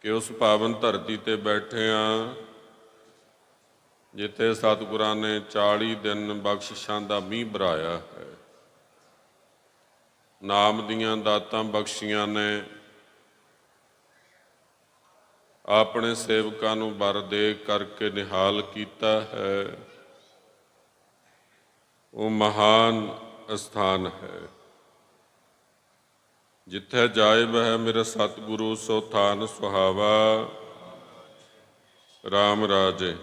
ਕਿ ਉਸ ਪਾਵਨ ਧਰਤੀ ਤੇ ਬੈਠੇ ਆ, ਜਿੱਥੇ ਸਤਿਗੁਰਾਂ ਨੇ 40 ਦਿਨ ਬਖਸ਼ਿਸ਼ਾਂ ਦਾ ਮੀਂਹ ਬਰਾਇਆ ਹੈ। ਨਾਮ ਦੀਆਂ ਦਾਤਾਂ ਬਖਸ਼ੀਆਂ ਨੇ, ਆਪਣੇ ਸੇਵਕਾਂ ਨੂੰ ਵਰ ਦੇ ਕਰਕੇ ਨਿਹਾਲ ਕੀਤਾ ਹੈ। ਉਹ ਮਹਾਨ ਅਸਥਾਨ ਹੈ। ਜਿੱਥੇ ਜਾਏ ਬਹਿ ਮੇਰੇ ਸਤਿਗੁਰੂ, ਸੋ ਥਾਨ ਸੁਹਾਵਾ। RAM ਰਾਜੇ,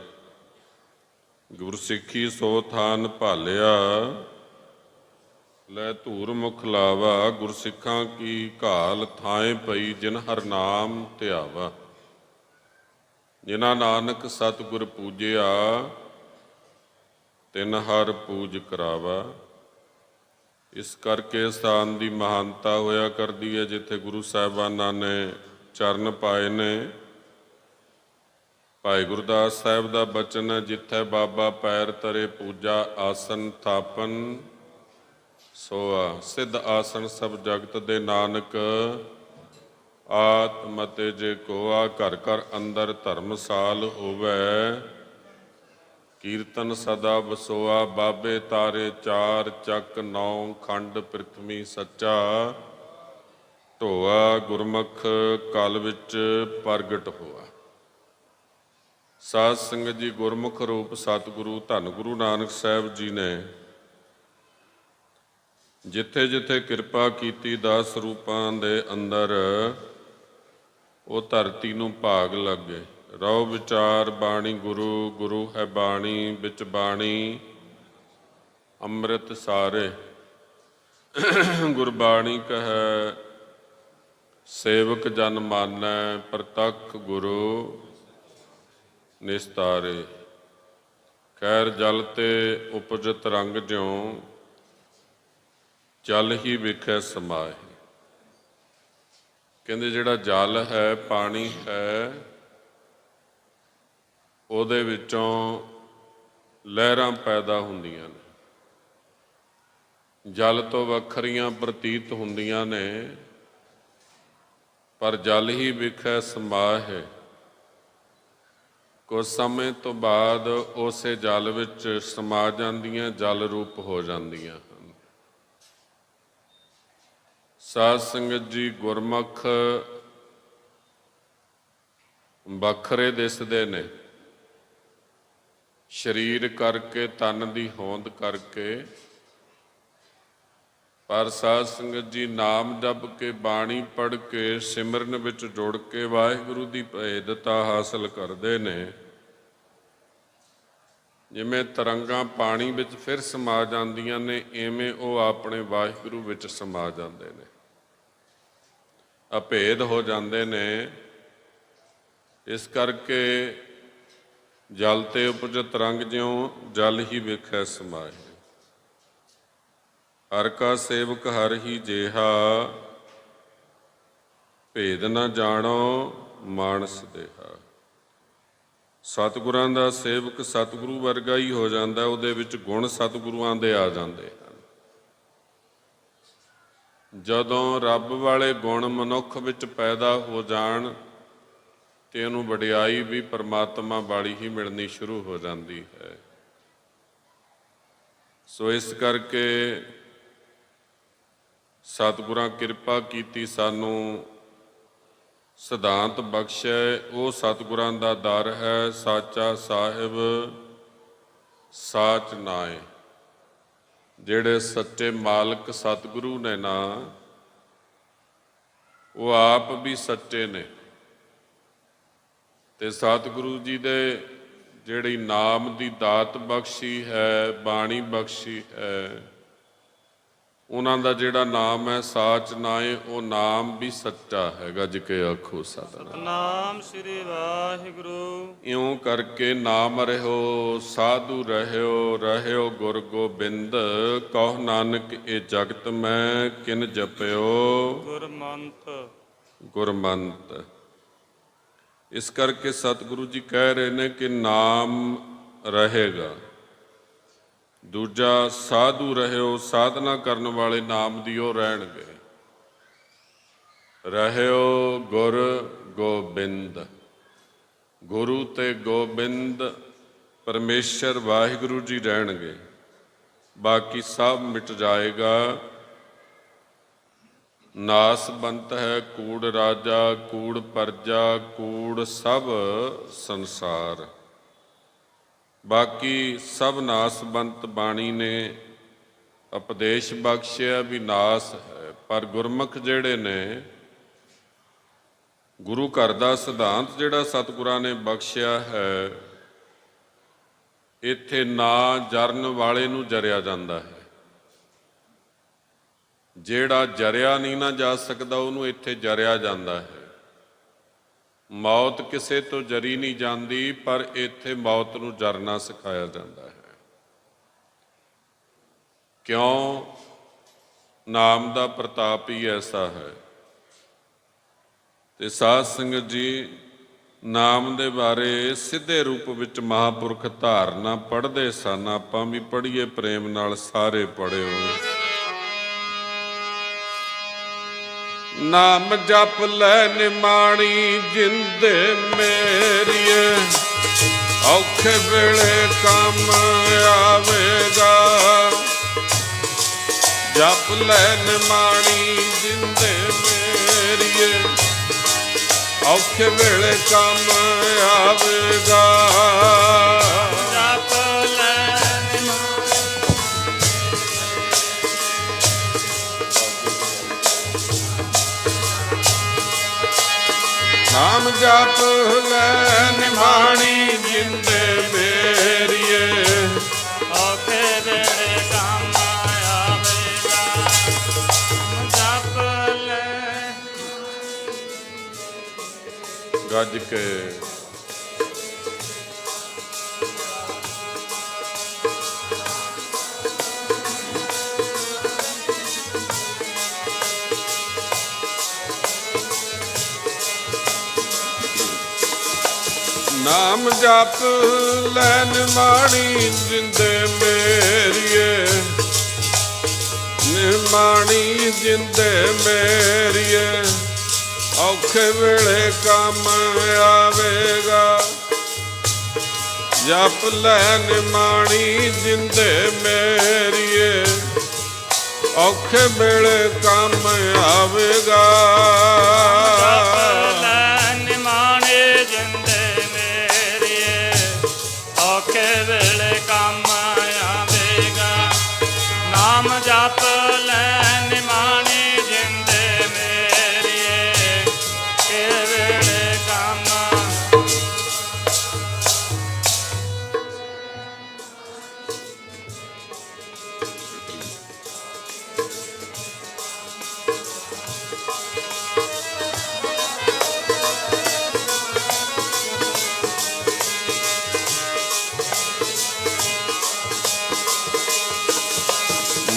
ਗੁਰਸਿੱਖੀ ਸੋ ਥਾਨ ਭਾਲਿਆ। ਲੈ ਧੂਰ ਮੁਖ ਲਾਵਾ, ਗੁਰਸਿੱਖਾਂ ਕੀ ਘਾਲ ਥਾਏ ਪਈ ਜਿਨ ਹਰ ਨਾਮ ਧਿਆਵਾ। ਜਿਨ੍ਹਾਂ ਨਾਨਕ ਸਤਿਗੁਰ ਪੂਜਿਆ, ਤਿਨ ਹਰ ਪੂਜ ਕਰਾਵਾ। ਇਸ ਕਰਕੇ ਸਥਾਨ ਦੀ ਮਹਾਨਤਾ ਹੋਇਆ ਕਰਦੀ ਹੈ, ਜਿੱਥੇ ਗੁਰੂ ਸਾਹਿਬਾਨਾਂ ਨੇ ਚਰਨ ਪਾਏ ਨੇ। ਭਾਈ ਗੁਰਦਾਸ ਸਾਹਿਬ ਦਾ ਬਚਨ ਹੈ, ਜਿੱਥੇ ਬਾਬਾ ਪੈਰ ਤਰੇ ਪੂਜਾ, ਆਸਨ ਥਾਪਨ ਸੋਆ ਸਿੱਧ ਆਸਨ ਸਭ ਜਗਤ ਦੇ ਨਾਨਕ। ਆਤਮਤੇ ਜੇ ਕੋਆ ਘਰ ਘਰ ਅੰਦਰ ਧਰਮਸਾਲ ਹੋਵੇ। ਕੀਰਤਨ ਸਦਾ ਬਸੋਆ, ਬਾਬੇ ਤਾਰੇ ਚਾਰ, ਚੱਕ ਨੌ, ਖੰਡ ਪ੍ਰਥਮੀ ਸੱਚਾ। ਢੋਆ ਗੁਰਮੁਖ, ਕਲ ਵਿੱਚ ਪ੍ਰਗਟ ਹੋਆ। ਸਾਧ ਸੰਗਤ ਜੀ ਗੁਰਮੁਖ ਰੂਪ ਸਤਿਗੁਰੂ, ਧੰਨ ਗੁਰੂ ਨਾਨਕ ਸਾਹਿਬ ਜੀ ਨੇ ਜਿੱਥੇ ਜਿੱਥੇ ਕਿਰਪਾ ਕੀਤੀ ਦਸ ਰੂਪਾਂ ਦੇ ਅੰਦਰ, ਉਹ ਧਰਤੀ ਨੂੰ ਭਾਗ ਲੱਗੇ। ਰਉ ਵਿਚਾਰ ਬਾਣੀ ਗੁਰੂ ਗੁਰੂ ਹੈ ਬਾਣੀ, ਵਿੱਚ ਬਾਣੀ। ਅੰਮ੍ਰਿਤ ਸਾਰੇ। ਗੁਰਬਾਣੀ ਕਹੈ, ਸੇਵਕ ਜਨ ਮਾਨੈ ਪ੍ਰਤੱਖ ਗੁਰੂ, ਨਿਸਤਾਰੇ। ਖੈਰ ਜਲ ਤੇ ਉਪਜਤ ਰੰਗ ਜਿਉ, ਜਲ ਹੀ ਵਿਖੇ ਸਮਾਏ। ਕਹਿੰਦੇ ਜਿਹੜਾ ਜਲ ਹੈ, ਪਾਣੀ ਹੈ ਉਹਦੇ ਵਿੱਚੋਂ ਲਹਿਰਾਂ ਪੈਦਾ ਹੁੰਦੀਆਂ ਨੇ। ਜਲ ਤੋਂ ਵੱਖਰੀਆਂ ਪ੍ਰਤੀਤ ਹੁੰਦੀਆਂ ਨੇ, ਪਰ ਜਲ ਹੀ ਵਿਖੇ ਸਮਾ ਹੈ। ਕੁਝ ਸਮੇਂ ਤੋਂ ਬਾਅਦ ਉਸੇ ਜਲ ਵਿੱਚ ਸਮਾ ਜਾਂਦੀਆਂ, ਜਲ ਰੂਪ ਹੋ ਜਾਂਦੀਆਂ ਹਨ। ਸਾਧ ਸੰਗਤ ਜੀ ਗੁਰਮੁਖ ਵੱਖਰੇ ਦਿਸਦੇ ਨੇ। ਸਰੀਰ ਕਰਕੇ, ਤਨ ਦੀ ਹੋਂਦ ਕਰਕੇ। ਪਰ ਸਾਧ ਸੰਗਤ ਜੀ, ਨਾਮ ਜਪ ਕੇ, ਬਾਣੀ ਪੜ ਕੇ, ਸਿਮਰਨ ਵਿੱਚ ਜੁੜ ਕੇ ਵਾਹਿਗੁਰੂ ਦੀ ਭੇਦਤਾ ਹਾਸਲ ਕਰਦੇ ਨੇ। ਜਿਵੇਂ ਤਰੰਗਾਂ ਪਾਣੀ ਵਿੱਚ ਫਿਰ ਸਮਾ ਜਾਂਦੀਆਂ ਨੇ, ਐਵੇਂ ਉਹ ਆਪਣੇ ਵਾਹਿਗੁਰੂ ਵਿੱਚ ਸਮਾ ਜਾਂਦੇ ਨੇ। ਅਭੇਦ ਹੋ ਜਾਂਦੇ ਨੇ। ਇਸ ਕਰਕੇ ਜਲ ਤੇ ਉਪਜਤ ਰੰਗ ਜਿਉ, ਜਲ ਹੀ ਵੇਖੈ ਸਮਾਏ। ਹਰ ਕਾ ਸੇਵਕ ਹਰ ਹੀ ਜੇਹਾ, ਭੇਦ ਨਾ ਜਾਣੋ ਮਾਨਸ ਦੇਹਾ। ਸਤਿਗੁਰਾਂ ਦਾ ਸੇਵਕ ਸਤਿਗੁਰੂ ਵਰਗਾ ਹੀ ਹੋ ਜਾਂਦਾ, ਉਹਦੇ ਵਿੱਚ ਗੁਣ ਸਤਿਗੁਰੂਆਂ ਦੇ ਆ ਜਾਂਦੇ ਹਨ। ਜਦੋਂ ਰੱਬ ਵਾਲੇ ਗੁਣ ਮਨੁੱਖ ਵਿੱਚ ਪੈਦਾ ਹੋ ਜਾਣ ਤੇ ਉਹਨੂੰ ਵਡਿਆਈ ਵੀ ਪਰਮਾਤਮਾ ਵਾਲੀ ਹੀ ਮਿਲਣੀ ਸ਼ੁਰੂ ਹੋ ਜਾਂਦੀ ਹੈ। ਸੋ ਇਸ ਕਰਕੇ ਸਤਿਗੁਰਾਂ ਕਿਰਪਾ ਕੀਤੀ ਸਾਨੂੰ ਸਿਧਾਂਤ ਬਖਸ਼ਿਆ। ਉਹ ਸਤਿਗੁਰਾਂ ਦਾ ਦਰ ਹੈ, ਸਾਚਾ ਸਾਹਿਬ ਸਾਚ ਨਾਏ। ਜਿਹੜੇ ਸੱਚੇ ਮਾਲਕ ਸਤਿਗੁਰੂ ਨੇ ਨਾ, ਉਹ ਆਪ ਵੀ ਸੱਚੇ ਨੇ। ਤੇ ਸਤਿਗੁਰੂ ਜੀ ਦੇ ਜਿਹੜੀ ਨਾਮ ਦੀ ਦਾਤ ਬਖਸ਼ੀ ਹੈ ਬਾਣੀ ਬਖਸ਼ੀ ਹੈ ਉਹਨਾਂ ਦਾ ਜਿਹੜਾ ਨਾਮ ਹੈ ਸਾਚ ਨਾਏ ਉਹ ਨਾਮ ਵੀ ਸੱਚਾ ਹੈਗਾ ਜਿਕੇ ਆਖੋ ਸਤਨਾਮ। ਨਾਮ ਸ੍ਰੀ ਵਾਹਿਗੁਰੂ। ਇਉਂ ਕਰਕੇ ਨਾਮ ਰਹਿਓ ਸਾਧੂ ਰਹਿਓ ਰਹਿਓ ਗੁਰ ਗੋਬਿੰਦ ਕਹੋ ਨਾਨਕ ਇਹ ਜਗਤ ਮੈਂ ਕਿਨ ਜਪਿਓ। ਗੁਰਮੰਤ। ਗੁਰਮੰਤ। ਇਸ ਕਰਕੇ ਸਤਿਗੁਰੂ ਜੀ ਕਹਿ ਰਹੇ ਨੇ ਕਿ ਨਾਮ ਰਹੇਗਾ। ਦੂਜਾ, ਸਾਧੂ ਰਹਿਓ, ਸਾਧਨਾ ਕਰਨ ਵਾਲੇ ਨਾਮ ਦੀ ਉਹ ਰਹਿਣਗੇ। ਰਹਿਓ ਗੁਰ ਗੋਬਿੰਦ। ਗੁਰੂ ਤੇ ਗੋਬਿੰਦ ਪਰਮੇਸ਼ਰ ਵਾਹਿਗੁਰੂ ਜੀ ਰਹਿਣਗੇ। ਬਾਕੀ ਸਭ ਮਿਟ ਜਾਏਗਾ। ਨਾਸ ਬੰਤ ਹੈ ਕੂੜ ਰਾਜਾ, ਕੂੜ ਪਰਜਾ, ਕੂੜ ਸਭ ਸੰਸਾਰ। ਬਾਕੀ ਸਭ ਨਾਸ ਬੰਤ ਬਾਣੀ ਨੇ ਉਪਦੇਸ਼ ਬਖਸ਼ਿਆ ਵੀ ਨਾਸ ਹੈ, ਪਰ ਗੁਰਮੁਖ ਜਿਹੜੇ ਨੇ, ਗੁਰੂ ਘਰ ਦਾ ਸਿਧਾਂਤ ਜਿਹੜਾ ਸਤਿਗੁਰਾਂ ਨੇ ਬਖਸ਼ਿਆ ਹੈ, ਇੱਥੇ ਨਾ ਜਰਨ ਵਾਲੇ ਨੂੰ ਜਰਿਆ ਜਾਂਦਾ ਹੈ। ਜਿਹੜਾ ਜਰਿਆ ਨਹੀਂ ਨਾ ਜਾ ਸਕਦਾ, ਉਹਨੂੰ ਇੱਥੇ ਜਰਿਆ ਜਾਂਦਾ ਹੈ। ਮੌਤ ਕਿਸੇ ਤੋਂ ਜਰੀ ਨਹੀਂ ਜਾਂਦੀ, ਪਰ ਇੱਥੇ ਮੌਤ ਨੂੰ ਜਰਨਾ ਸਿਖਾਇਆ ਜਾਂਦਾ ਹੈ। ਕਿਉਂ? ਨਾਮ ਦਾ ਪ੍ਰਤਾਪ ਹੀ ਐਸਾ ਹੈ। ਤੇ ਸਾਧ ਸੰਗਤ ਜੀ, ਨਾਮ ਦੇ ਬਾਰੇ ਸਿੱਧੇ ਰੂਪ ਵਿੱਚ ਮਹਾਪੁਰਖ ਧਾਰਨਾ ਪੜ੍ਹਦੇ ਸਨ, ਆਪਾਂ ਵੀ ਪੜ੍ਹੀਏ ਪ੍ਰੇਮ ਨਾਲ ਸਾਰੇ ਪੜਿਓ ਨਾਮ ਜਪ ਲੈ ਨਿਮਾਣੀ ਜਿੰਦ ਮੇਰੀਏ। ਔਖੇ ਵੇਲੇ ਕੰਮ ਆਵੇਗਾ। ਜਪ ਲੈ ਨਿਮਾਣੀ ਜਿੰਦ ਮੇਰੀਏ। ਔਖੇ ਵੇਲੇ ਕੰਮ ਆਵੇਗਾ। ਨਾਮ ਜਪ ਲੈ ਨਿਮਾਣੀ ਜਿੰਦੇ ਮੇਰੀਏ। ਔਖੇ ਵੇਲੇ ਕੰਮ ਆਵੇਗਾ। ਜਪ ਲੈ। ਗੱਜ ਕੇ ਨਾਮ ਜਪ ਲੈਨ ਮਾਣੀ ਜਿੰਦੇ ਮੇਰੀਏ। ਨਿਮਾਣੀ ਜਿੰਦੇ ਮੇਰੀਏ। ਔਖੇ ਵੇਲੇ ਕੰਮ ਆਵੇਗਾ। ਜਪ ਲੈ ਮਾਣੀ ਜਿੰਦੇ ਮੇਰੀਏ। ਔਖੇ ਵੇਲੇ ਕੰਮ ਆਵੇਗਾ।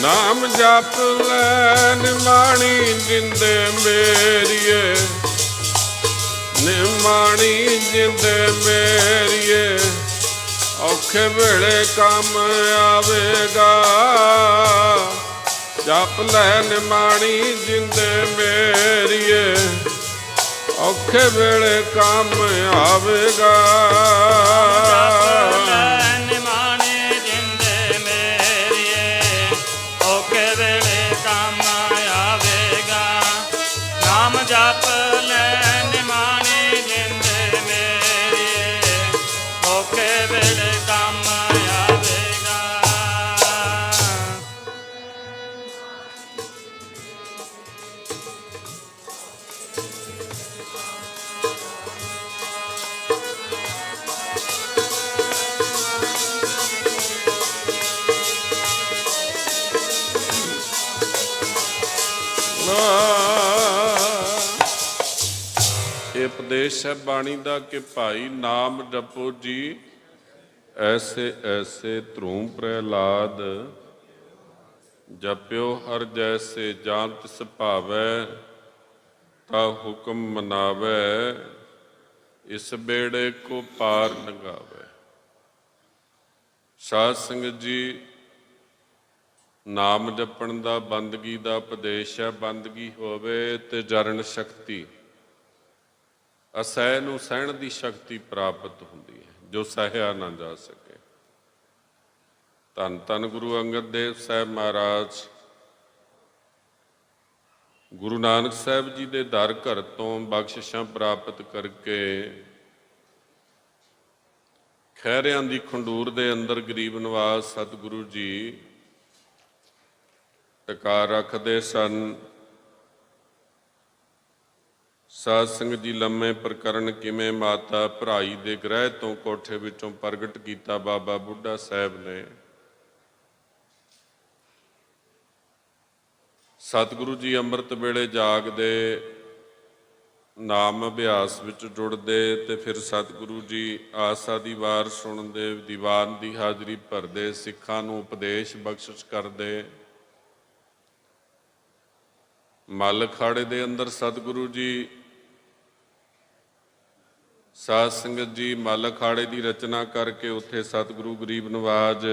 ਨਾਮ ਜਪ ਲੈ ਨਿਮਾਣੀ ਜਿੰਦੇ ਮੇਰੀਏ। ਨਿਮਾਣੀ ਜਿੰਦੇ ਮੇਰੀਏ। ਔਖੇ ਵੇਲੇ ਕੰਮ ਆਵੇਗਾ। ਜਪ ਲੈ ਨਿਮਾਣੀ ਜਿੰਦੇ ਮੇਰੀਏ। ਔਖੇ ਵੇਲੇ ਕੰਮ ਆਵੇਗਾ। ਉਪਦੇਸ਼ ਹੈ ਬਾਣੀ ਦਾ ਕਿ ਭਾਈ ਨਾਮ ਜਪੋ ਜੀ। ਐਸੇ ਐਸੇ ਧਰੂਮ ਪ੍ਰਹਿਲਾਦ, ਜਪਿਓ ਹਰ ਜੈਸੇ ਜਾਂ ਤਿਸ ਭਾਵੈ, ਤਾ ਹੁਕਮ ਮਨਾਵੈ, ਇਸ ਬੇੜੇ ਕੋ ਪਾਰ ਲੰਘਾਵੈ ਸਾਧ ਸੰਗਤ ਜੀ, ਨਾਮ ਜਪਣ ਦਾ ਬੰਦਗੀ ਦਾ ਉਪਦੇਸ਼ ਹੈ, ਬੰਦਗੀ ਹੋਵੇ ਤੇ ਜਰਨ ਸ਼ਕਤੀ। ਅਸਹਿ ਨੂੰ ਸਹਿਣ ਦੀ ਸ਼ਕਤੀ ਪ੍ਰਾਪਤ ਹੁੰਦੀ ਹੈ, ਜੋ ਸਹਿਆ ਨਾ ਜਾ ਸਕੇ। ਧੰਨ ਧੰਨ ਗੁਰੂ ਅੰਗਦ ਦੇਵ ਸਾਹਿਬ ਮਹਾਰਾਜ। ਗੁਰੂ ਨਾਨਕ ਸਾਹਿਬ ਜੀ ਦੇ ਦਰ ਘਰ ਤੋਂ ਬਖਸ਼ਿਸ਼ਾਂ ਪ੍ਰਾਪਤ ਕਰਕੇ ਖਹਿਰਿਆਂ ਦੀ ਖੰਡੂਰ ਦੇ ਅੰਦਰ ਗਰੀਬ ਨਿਵਾਸ ਸਤਿਗੁਰੂ ਜੀ ਟਿਕਾ ਰੱਖਦੇ ਸਨ। ਸਾਧ ਸੰਗਤ ਜੀ, ਲੰਮੇ ਪ੍ਰਕਰਨ ਕਿਵੇਂ ਮਾਤਾ ਭਰਾਈ ਦੇ ਗ੍ਰਹਿ ਤੋਂ ਕੋਠੇ ਵਿੱਚੋਂ ਪ੍ਰਗਟ ਕੀਤਾ ਬਾਬਾ ਬੁੱਢਾ ਸਾਹਿਬ ਨੇ? ਸਤਿਗੁਰੂ ਜੀ ਅੰਮ੍ਰਿਤ ਵੇਲੇ ਜਾਗਦੇ, ਨਾਮ ਅਭਿਆਸ ਵਿੱਚ ਜੁੜਦੇ ਤੇ ਫਿਰ ਸਤਿਗੁਰੂ ਜੀ ਆਸਾ ਦੀ ਵਾਰ ਸੁਣਦੇ, ਦੀਵਾਨ ਦੀ ਹਾਜ਼ਰੀ ਭਰਦੇ, ਸਿੱਖਾਂ ਨੂੰ ਉਪਦੇਸ਼ ਬਖਸ਼ਿਸ਼ ਕਰਦੇ। ਮੱਲ ਖਾੜੇ ਦੇ ਅੰਦਰ ਸਤਿਗੁਰੂ ਜੀ ਸਾਧ ਸੰਗਤ ਜੀ ਮੱਲ ਅਖਾੜੇ ਦੀ ਰਚਨਾ ਕਰਕੇ ਉੱਥੇ ਸਤਿਗੁਰੂ ਗਰੀਬ ਨਵਾਜ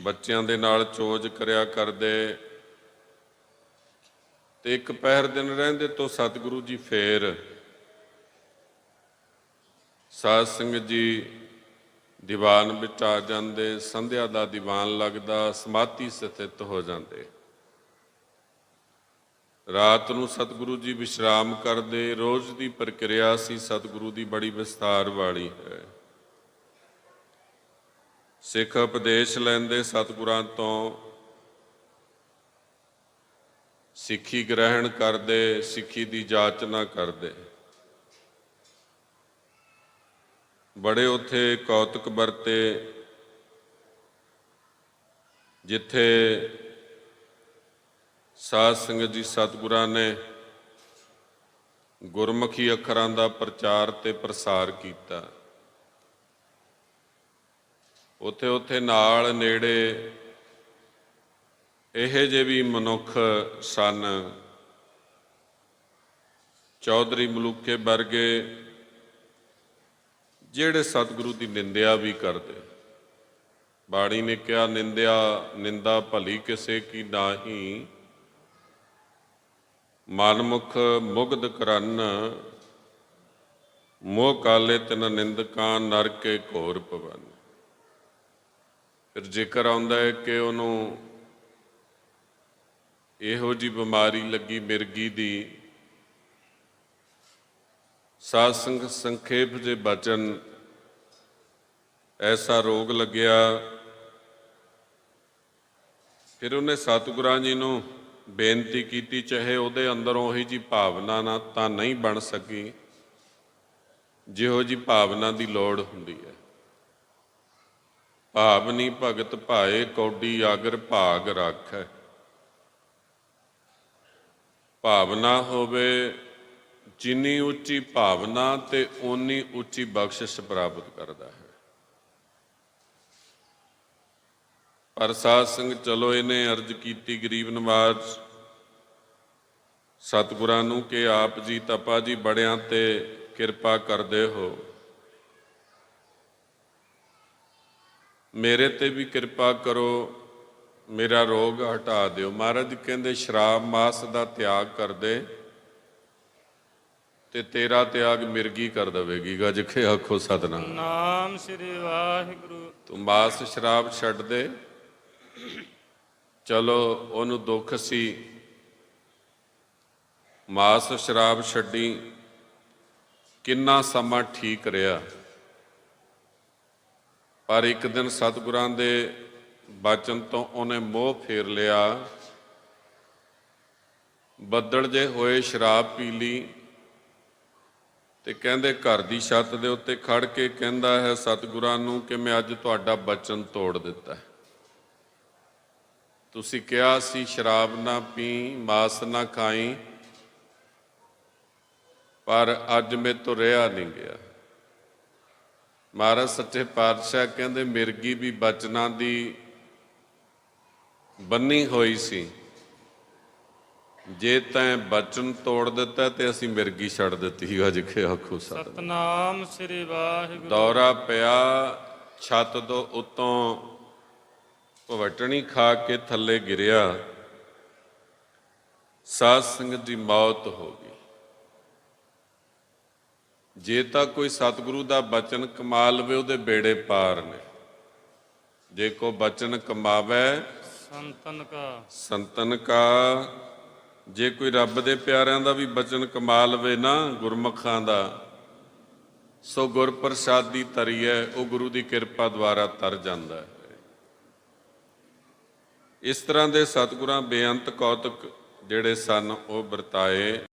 ਬੱਚਿਆਂ ਦੇ ਨਾਲ ਚੋਜ ਕਰਿਆ ਕਰਦੇ। ਤੇ ਇੱਕ ਪਹਿਰ ਦਿਨ ਰਹਿੰਦੇ ਤੋਂ ਸਤਿਗੁਰੂ ਜੀ ਫੇਰ। ਸਾਧ ਸੰਗਤ ਜੀ, ਦੀਵਾਨ ਵਿੱਚ ਆ ਜਾਂਦੇ, ਸੰਧਿਆ ਦਾ ਦੀਵਾਨ ਲੱਗਦਾ, ਸਮਾਧੀ ਸਥਿਤ ਹੋ ਜਾਂਦੇ। ਰਾਤ ਨੂੰ ਸਤਿਗੁਰੂ ਜੀ ਵਿਸ਼ਰਾਮ ਕਰਦੇ, ਰੋਜ਼ ਦੀ ਪ੍ਰਕਿਰਿਆ ਸੀ ਸਤਿਗੁਰੂ ਦੀ ਬੜੀ ਵਿਸਥਾਰ ਵਾਲੀ ਹੈ। ਸਿੱਖ ਉਪਦੇਸ਼ ਲੈਂਦੇ ਸਤਿਗੁਰਾਂ ਤੋਂ, ਸਿੱਖੀ ਗ੍ਰਹਿਣ ਕਰਦੇ, ਸਿੱਖੀ ਦੀ ਜਾਚਨਾ ਕਰਦੇ। ਬੜੇ ਉਥੇ ਕੌਤਕ ਵਰਤੇ, ਜਿੱਥੇ ਸਾਧ ਸੰਗਤ ਜੀ, ਸਤਿਗੁਰਾਂ ਨੇ ਗੁਰਮੁਖੀ ਅੱਖਰਾਂ ਦਾ ਪ੍ਰਚਾਰ ਤੇ ਪ੍ਰਸਾਰ ਕੀਤਾ। ਉਥੇ ਉਥੇ ਨਾਲ ਨੇੜੇ ਇਹ ਜੇ ਵੀ ਮਨੁੱਖ ਸਨ। ਚੌਧਰੀ ਮਲੂਕੇ ਵਰਗੇ ਜਿਹੜੇ ਸਤਿਗੁਰੂ ਦੀ ਨਿੰਦਿਆ ਵੀ ਕਰਦੇ। ਬਾਣੀ ਨੇ ਕਿਹਾ, ਨਿੰਦਿਆ, ਨਿੰਦਾ ਭਲੀ ਕਿਸੇ ਕੀ ਨਾਹੀ ਮਨਮੁਖ ਮੁਗਧ ਕਰਨ ਮੋਹ ਕਾਲੇ ਤਿਨ ਨਿੰਦਕਾਂ, ਨਰਕੇ ਘੋਰ ਪਵਨ ਫਿਰ ਜ਼ਿਕਰ ਆਉਂਦਾ ਹੈ ਕਿ ਉਹਨੂੰ ਇਹੋ ਜੀ ਬਿਮਾਰੀ ਲੱਗੀ ਮਿਰਗੀ ਦੀ, ਸਾਧ ਸੰਗ ਸੰਖੇਪ ਜੇ ਬਚਨ, ਐਸਾ ਰੋਗ ਲੱਗਿਆ, ਫਿਰ ਉਹਨੇ ਸਤਿਗੁਰਾਂ ਜੀ ਨੂੰ ਬੇਨਤੀ ਕੀਤੀ, ਚਾਹੇ ਉਹਦੇ ਅੰਦਰੋਂ ਉਹੀ ਜੀ ਭਾਵਨਾ ਨਾ ਤਾਂ ਨਹੀਂ ਬਣ ਸਕੀ, ਜਿਹੋ ਜੀ ਭਾਵਨਾ ਦੀ ਲੋੜ ਹੁੰਦੀ ਹੈ। ਭਾਵਨੀ ਭਗਤ ਭਾਏ, ਕੌਡੀ ਆਗਰ ਭਾਗ ਰੱਖੈ। ਭਾਵਨਾ ਹੋਵੇ, ਜਿੰਨੀ ਉੱਚੀ ਭਾਵਨਾ ਤੇ ਓਨੀ ਉੱਚੀ ਬਖਸ਼ਿਸ਼ ਪ੍ਰਾਪਤ ਕਰਦਾ ਹੈ। ਪਰ ਸਾਧ ਸੰਗ ਚਲੋ ਇਹਨੇ ਅਰਜ਼ ਕੀਤੀ ਗਰੀਬ ਨਵਾਜ। ਸਤਿਗੁਰਾਂ ਨੂੰ ਕਿ ਆਪ ਜੀ ਤਪਾ ਜੀ ਬੜਿਆਂ ਤੇ ਕਿਰਪਾ ਕਰਦੇ ਹੋ। ਮੇਰੇ ਤੇ ਵੀ ਕਿਰਪਾ ਕਰੋ ਮੇਰਾ ਰੋਗ ਹਟਾ ਦਿਓ। ਮਹਾਰਾਜ ਕਹਿੰਦੇ ਸ਼ਰਾਬ ਮਾਸ ਦਾ ਤਿਆਗ ਕਰ ਦੇ ਤੇ ਤੇਰਾ ਤਿਆਗ ਮਿਰਗੀ ਕਰ ਦਵੇਗੀ। ਗੱਜ ਕੇ ਆਖੋ ਸਤਨਾਮ। ਨਾਮ ਸ੍ਰੀ ਵਾਹਿਗੁਰੂ। ਤੂੰ ਮਾਸ ਸ਼ਰਾਬ ਛੱਡ ਦੇ। ਚਲੋ ਉਹਨੂੰ ਦੁੱਖ ਸੀ। ਮਾਸ ਸ਼ਰਾਬ ਛੱਡੀ। ਕਿੰਨਾ ਸਮਾਂ ਠੀਕ ਰਿਹਾ। ਪਰ ਇੱਕ ਦਿਨ ਸਤਿਗੁਰਾਂ ਦੇ ਬਚਨ ਤੋਂ ਉਹਨੇ ਮੋਹ ਫੇਰ ਲਿਆ। ਬੱਦਲ ਜੇ ਹੋਏ ਸ਼ਰਾਬ ਪੀ ਲਈ ਤੇ ਕਹਿੰਦੇ ਘਰ ਦੀ ਛੱਤ ਦੇ ਉੱਤੇ ਖੜ ਕੇ ਕਹਿੰਦਾ ਹੈ ਸਤਿਗੁਰਾਂ ਨੂੰ ਕਿ ਮੈਂ ਅੱਜ ਤੁਹਾਡਾ ਬਚਨ ਤੋੜ ਦਿੱਤਾ ਹੈ। ਤੁਸੀਂ ਕਿਹਾ ਸੀ ਸ਼ਰਾਬ ਨਾ ਪੀ ਮਾਸ ਨਾ ਖਾਈ ਪਰ ਅੱਜ ਮੇ ਤੋਂ ਰਿਹਾ ਨਹੀਂ ਗਿਆ। ਮਹਾਰਾਜ ਸੱਚੇ ਪਾਤਸ਼ਾਹ ਕਹਿੰਦੇ ਮਿਰਗੀ ਵੀ ਬਚਨਾਂ ਦੀ ਬੰਨੀ ਹੋਈ ਸੀ। ਜੇ ਤੈਂ ਬਚਨ ਤੋੜ ਦਿੱਤਾ ਤੇ ਅਸੀਂ ਮਿਰਗੀ ਛੱਡ ਦਿੱਤੀ। ਅੱਜ ਕੇ ਆਖੋ ਸਤ ਸਤਨਾਮ ਸ੍ਰੀ ਵਾਹਿਗੁਰੂ। ਦੌਰਾ ਪਿਆ ਛੱਤ ਤੋਂ ਉਤੋਂ ਭਵਟਣੀ ਖਾ ਕੇ ਥੱਲੇ ਗਿਰਿਆ ਸਾਧ ਸੰਗਤ ਦੀ ਮੌਤ ਹੋ ਗਈ। ਜੇ ਤਾਂ ਕੋਈ ਸਤਿਗੁਰੂ ਦਾ ਬਚਨ ਕਮਾ ਲਵੇ ਉਹਦੇ ਬੇੜੇ ਪਾਰ ਨੇ। ਜੇ ਕੋ ਬਚਨ ਕਮਾਵੇ ਸੰਤਨ ਕਾ। ਸੰਤਨ ਕਾ। ਜੇ ਕੋਈ ਰੱਬ ਦੇ ਪਿਆਰਿਆਂ ਦਾ ਵੀ ਬਚਨ ਕਮਾ ਲਵੇ ਨਾ ਗੁਰਮੁਖਾਂ ਦਾ ਸੋ ਗੁਰ ਪ੍ਰਸਾਦੀ ਤਰੀਐ ਉਹ ਗੁਰੂ ਦੀ ਕਿਰਪਾ ਦੁਆਰਾ ਤਰ ਜਾਂਦਾ ਹੈ। ਇਸ ਤਰ੍ਹਾਂ ਦੇ ਸਤਿਗੁਰਾਂ ਬੇਅੰਤ ਕੌਤਕ ਜਿਹੜੇ ਸਨ ਉਹ ਵਰਤਾਏ